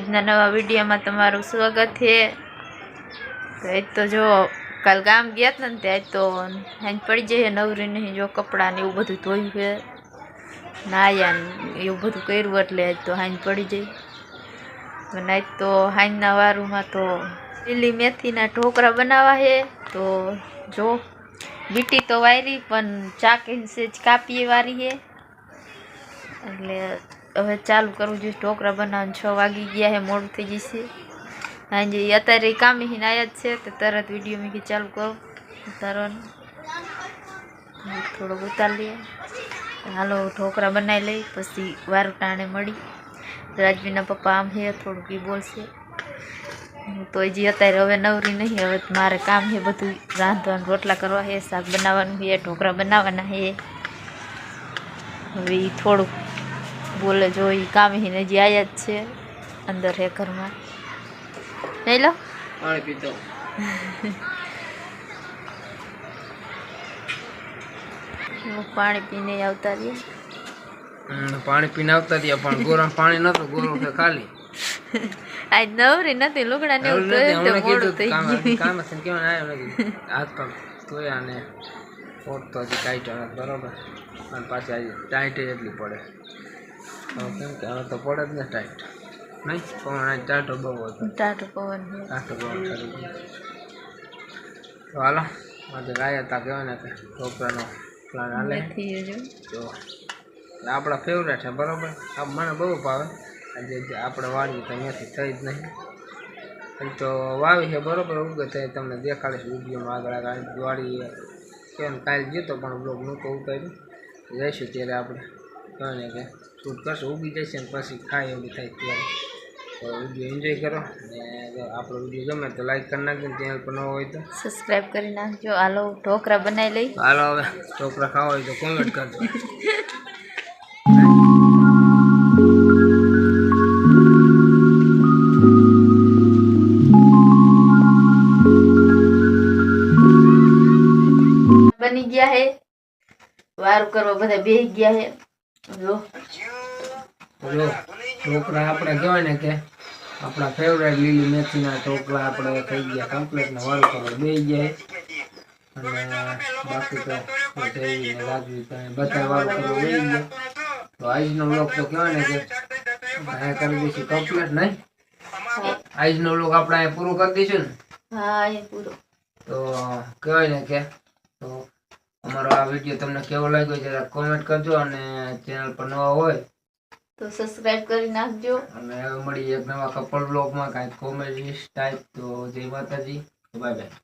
વિડીયોમાં તમારું સ્વાગત છે. તો એ તો જો, કાલ ગામ ગયા હતા ને ત્યાં તો હાંજ પડી જાય, નવરી નહીં જો કપડાં ને એવું બધું ધોયું છે. નાયા એવું બધું કર્યું એટલે આજ તો હાંજ પડી જાય. અને આજ તો હાંજના વારુમાં તો લીલી મેથીના ઢોકળા બનાવવા છે. તો જો બીટી તો વાયરી, પણ ચાકીને સેજ કાપીએ વારી છે. એટલે હવે ચાલુ કરવું જોઈએ ઢોકળા બનાવવાનું છ વાગી ગયા છે, મોડું થઈ જશે હાંજે ઈ અત્યારે ઈ કામે હીને આયા જ છે, તો તરત વીડિયો મૂકી ચાલુ કરો, ઉતારવાનું. થોડોક ઉતાર લઈએ. હાલો, ઢોકળા બનાવી લઈ, પછી વાર ટાણે મળી. રાજવીના પપ્પા આમ હે, થોડુંક એ બોલશે. હું તો હજી અત્યારે હવે નવરી નહીં, હવે તો મારે કામ છે બધું. રાંધવાનું, રોટલા કરવા છે શાક બનાવવાનું છે ઢોકળા બનાવવાના છે હવે ઈ થોડુંક બોલે જો એ કામ હીને હજી આયા જ છે અંદર હે ઘરમાં. નહીં લો. પાણી પીતો પાણી પીને આવતા રહીએ પાણી પીને આવતા રહ્યા પણ ગોરમ પાણી નતું ગોરમ તો ખાલી. આજ નવરી નથી લુગડા ને એવું મોડું થઈ ગયું. કામ છે ને કેવાનું આવ્યો નથી. હાથ પણ તોય આને પોટ તો હજી ટાઈટ બરોબર? અને પાછી આજે ટાઈટ એટલી પડે. કેમ કે હવે તો પડે જ ને ટાઈટ નહીં પણ ટાટો બહુ હતો. ટાટો પવન ટાટો કરી ગયો તો હાલો આજે ગાયા હતા કહેવાય ને કે છોકરાનો પ્લાન હાલે. જો. તો આપણા ફેવરેટ છે બરોબર? આ મને બહુ ભાવે. આજે જે આપણે વાડીએ તો અહીંયાથી થઈ જ નહીં. તો વાવી છે બરોબર? ઉગે એ તમને દેખાડીશ વિડીયોમાં આગળ આગળ. વાડી કેમ કાલે જીતો પણ બ્લોગ નહોતો ઉતાર્યું. જઈશું ત્યારે આપણે. કહેવાય ને કે શૂટ કરશું ઉગી જશે ને પછી ખાય એવું થાય ત્યારે. તો વીડિયો એન્જોય કરો અને જો આપણો વીડિયો ગમે તો લાઈક કરી નાખજો ચેનલ પર ન હોય તો. સબસ્ક્રાઇબ કરી નાખજો. હાલો ઢોકળા બનાવી લઈ. હાલો હવે છોકરા ખાવા હોય તો કોમેન્ટ કરજો. બની ગયા હે. વારું કરવા બધા બેસી ગયા હે. જો જો ઢોકળા આપણે કહેવાય ને કે આપણા ફેવરેટ લીલી મેથીના ઢોકળા આપણે થઈ ગયા કમ્પ્લીટ ને વાળ કરવા બે જાય અને બાકી તો જઈને રાજવી બધા વાળ કરવા બે ગયા. તો આજનો બ્લોગ તો કહેવાય ને કે અહીંયા કરી દઈશું કમ્પ્લીટ નહીં. આજનો બ્લોગ આપણે અહીંયા પૂરું કરી દઈશું ને? હા એ પૂરો. તો કહેવાય ને કે તો અમારો આ વીડિયો તમને કેવો લાગ્યો જરા કોમેન્ટ કરજો અને ચેનલ પર નવા હોય તો સબસ્ક્રાઇબ કરી નાખજો. અને હવે મળીએ એક નવા કપલ બ્લોગમાં કાંઈક કોમેડી ટાઈપ તો જય માતાજી બાય બાય